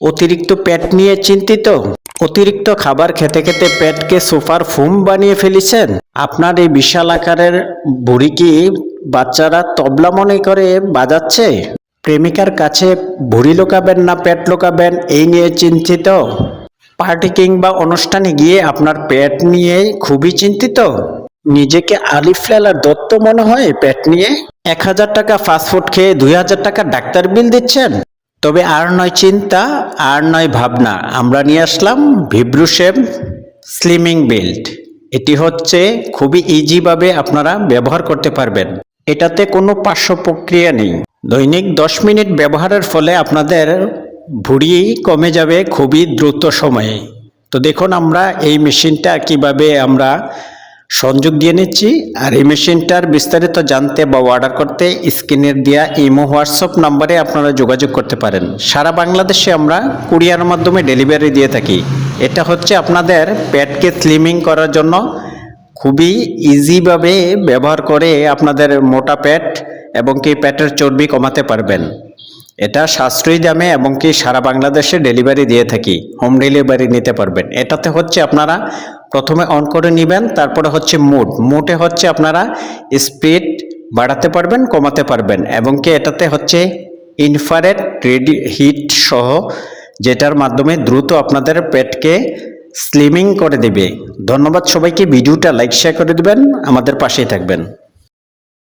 অতিরিক্ত পেট নিয়ে চিন্তিত? অতিরিক্ত খাবার খেতে খেতে পেটকে সুপার ফুম বানিয়ে ফেলেছেন? আপনার এই বিশাল আকারের বুড়ি কি বাচ্চারা তবলা মনে করে বাজাচ্ছে? প্রেমিকার কাছে ভুড়ি লোকাবেন না পেট লোকাবেন, এই নিয়ে চিন্তিত? পার্টি কিংবা অনুষ্ঠানে গিয়ে আপনার পেট নিয়ে খুবই চিন্তিত? নিজেকে আলিফ লালার দত্ত মনে হয় পেট নিয়ে? এক হাজার টাকা ফাস্টফুড খেয়ে দুই হাজার টাকা ডাক্তার বিল দিচ্ছেন? তবে আর নয় চিন্তা, আর নয় ভাবনা। আমরা নিয়ে আসলাম ভিব্রুশেম স্লিমিং বেল্ট। এটি হচ্ছে খুবই ইজিভাবে আপনারা ব্যবহার করতে পারবেন। এটাতে কোনো পার্শ্ব প্রক্রিয়া নেই। দৈনিক দশ মিনিট ব্যবহারের ফলে আপনাদের ভুঁড়ি কমে যাবে খুবই দ্রুত সময়ে। তো দেখুন আমরা এই মেশিনটা কীভাবে আমরা সংযোগ দিয়ে নিচ্ছি। আর এই মেশিনটার বিস্তারিত জানতে বা অর্ডার করতে স্ক্রিনের দেওয়া ইমো হোয়াটসঅ্যাপ নাম্বারে আপনারা যোগাযোগ করতে পারেন। সারা বাংলাদেশে আমরা কুরিয়ার মাধ্যমে ডেলিভারি দিয়ে থাকি। এটা হচ্ছে আপনাদের পেটকে স্লিমিং করার জন্য খুবই ইজিভাবে ব্যবহার করে আপনাদের মোটা পেট এবং কি প্যাটের চর্বি কমাতে পারবেন। এটা সাশ্রয়ী দামে এবং কি সারা বাংলাদেশে ডেলিভারি দিয়ে থাকি। হোম ডেলিভারি নিতে পারবেন। এটাতে হচ্ছে আপনারা প্রথমে অন করে নেবেন, তারপরে হচ্ছে মোড মোডে হচ্ছে আপনারা স্পিড বাড়াতে পারবেন, কমাতে পারবেন এবং কি এটাতে হচ্ছে ইনফারেট রেডি হিট সহ যেটার মাধ্যমে দ্রুত আপনাদের পেটকে স্লিমিং করে দেবে। ধন্যবাদ সবাইকে, ভিডিওটা লাইক শেয়ার করে দেবেন, আমাদের পাশেই থাকবেন।